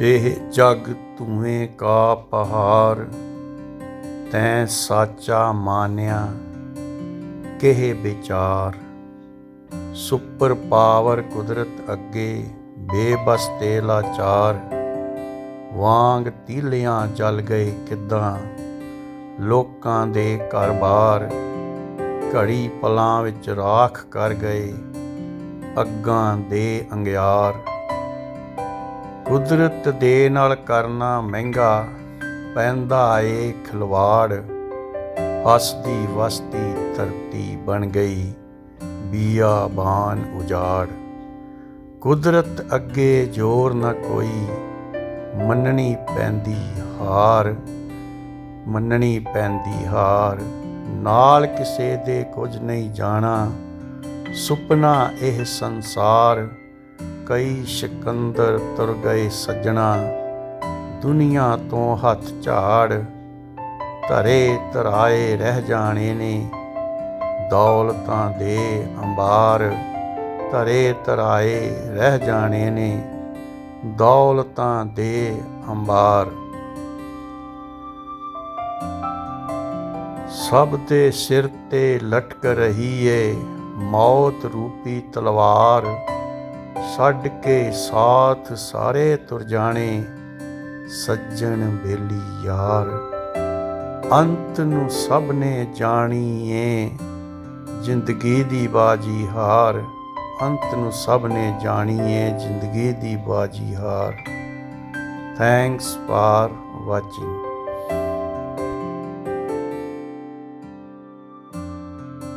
ਇਹ ਜਗ ਧੂਏ ਕਾ ਪਹਾਰ ਤੈ ਸਾਚਾ ਮਾਨਿਆ ਕਿਹ ਵਿਚਾਰ। ਸੁਪਰ ਪਾਵਰ ਕੁਦਰਤ ਅੱਗੇ, ਬੇਬਸ ਤੇ ਲਾਚਾਰ ਵਾਂਗ ਤੀਲਿਆਂ ਜਲ ਗਏ ਕਿਦਾਂ, ਲੋਕਾਂ ਦੇ ਘਰ-ਬਾਰ। ਘੜੀ ਪਲਾਂ ਵਿੱਚ ਰਾਖ ਕਰ ਗਏ, ਅੱਗਾਂ ਦੇ ਅੰਗਿਆਰ। ਕੁਦਰਤ ਦੇ ਨਾਲ ਕਰਨਾ ਮਹਿੰਗਾ ਪੈਂਦਾ ਏ ਖਿਲਵਾੜ। ਹੱਸਦੀ ਵਸਦੀ ਧਰਤੀ ਬਣ ਗਈ ਬੀਆਬਾਨ ਉਜਾੜ। ਕੁਦਰਤ ਅੱਗੇ ਜ਼ੋਰ ਨਾ ਕੋਈ, ਮੰਨਣੀ ਪੈਂਦੀ ਹਾਰ। ਮੰਨਣੀ ਪੈਂਦੀ ਹਾਰ, ਨਾਲ ਕਿਸੇ ਦੇ ਕੁਝ ਨਹੀਂ ਜਾਣਾ, ਸੁਪਨਾ ਇਹ ਸੰਸਾਰ। ਕਈ ਸਿਕੰਦਰ ਤੁਰ ਗਏ ਸੱਜਣਾ, ਦੁਨੀਆ ਤੋਂ ਹੱਥ ਝਾੜ, ਧਰੇ ਧਰਾਏ ਰਹਿ ਜਾਣੇ ਨੇ। ਦੌਲਤਾਂ ਦੇ ਅੰਬਾਰ, ਧਰੇ ਧਰਾਏ ਰਹਿ ਜਾਣੇ ਨੇ। ਦੌਲਤਾਂ ਦੇ ਅੰਬਾਰ। ਸਭ ਦੇ ਸਿਰ ਤੇ ਲਟਕ ਰਹੀ ਏ ਮੌਤ ਰੂਪੀ ਤਲਵਾਰ। ਛੱਡ ਕੇ ਸਾਥ ਸਾਰੇ ਤੁਰ ਜਾਣੇ, ਸੱਜਣ ਬੇਲੀ ਯਾਰ। ਅੰਤ ਨੂੰ ਸਭ ਨੇ ਜਾਣੀ ਏ ਜ਼ਿੰਦਗੀ ਦੀ ਬਾਜੀ ਹਾਰ। ਅੰਤ ਨੂੰ ਸਭ ਨੇ ਜਾਣੀ ਏ ਜ਼ਿੰਦਗੀ ਦੀ ਬਾਜੀ ਹਾਰ। Thanks for watching